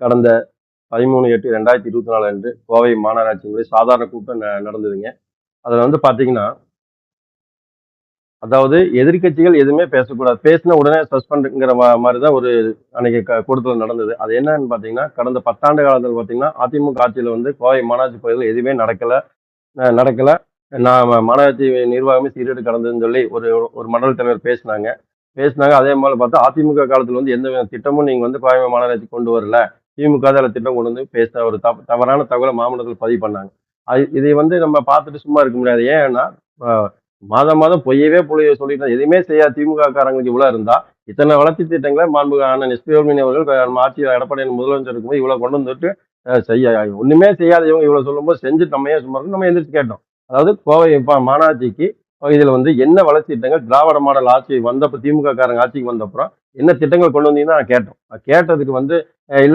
கடந்த பதிமூணு எட்டு ரெண்டாயிரத்தி இருபத்தி நாலு அன்று கோவை மாநகராட்சியினுடைய சாதாரண கூட்டம் நடந்ததுங்க. அதில் வந்து பார்த்தீங்கன்னா அதாவது எதிர்க்கட்சிகள் எதுவுமே பேசக்கூடாது. பேசின உடனே சஸ்பெண்டுங்கிற மாதிரி தான் ஒரு அன்னைக்கு க- கூட்டத்தில் நடந்தது. அது என்னன்னு பார்த்தீங்கன்னா கடந்த பத்தாண்டு காலத்தில் பார்த்தீங்கன்னா அதிமுக ஆட்சியில் வந்து கோவை மாநகராட்சி பகுதியில் எதுவுமே நடக்கலை. நடக்கலை. நான் மாநகராட்சி நிர்வாகமே சீரீடு கடந்ததுன்னு சொல்லி ஒரு ஒரு மண்டல தலைவர் பேசினாங்க. பேசினாங்க. அதே மாதிரி பார்த்தா அதிமுக காலத்தில் வந்து எந்த வித திட்டமும் நீங்கள் வந்து கோவை மாநகராட்சி கொண்டு வரல. திமுக தான் அதில் திட்டம் கொண்டு வந்து பேச ஒரு தப் தவறான தகவலை மாமல்லத்தில் பதிவு பண்ணாங்க. அது இதை வந்து நம்ம பார்த்துட்டு சும்மா இருக்க முடியாது. ஏன்னா மாதம் மாதம் பொய்யவே பொழிய சொல்லிட்டு எதுவுமே செய்யாத திமுக காரங்களுக்கு இவ்வளோ இருந்தா இத்தனை வளர்ச்சி திட்டங்களை மாண்புக அண்ணன் எஸ்பிஓமின் அவர்கள் நம்ம ஆட்சி எடப்பாடி முதலமைச்சர் இருக்கும்போது இவ்வளோ கொண்டு வந்துட்டு செய்ய ஒண்ணுமே செய்யாத இவங்க இவ்வளோ சொல்லும்போது செஞ்சுட்டு நம்ம ஏன் சும்மா நம்ம எந்திரிச்சு கேட்டோம். அதாவது கோவை மாநாட்சிக்கு இதில் வந்து என்ன வளர்ச்சி திட்டங்கள் திராவிட மாடல் ஆட்சி வந்தப்போ திமுக காரங்க ஆட்சிக்கு வந்தப்புறம் என்ன திட்டங்கள் கொண்டு வந்தீங்கன்னா நான் கேட்டோம். கேட்டதுக்கு வந்து இல்லை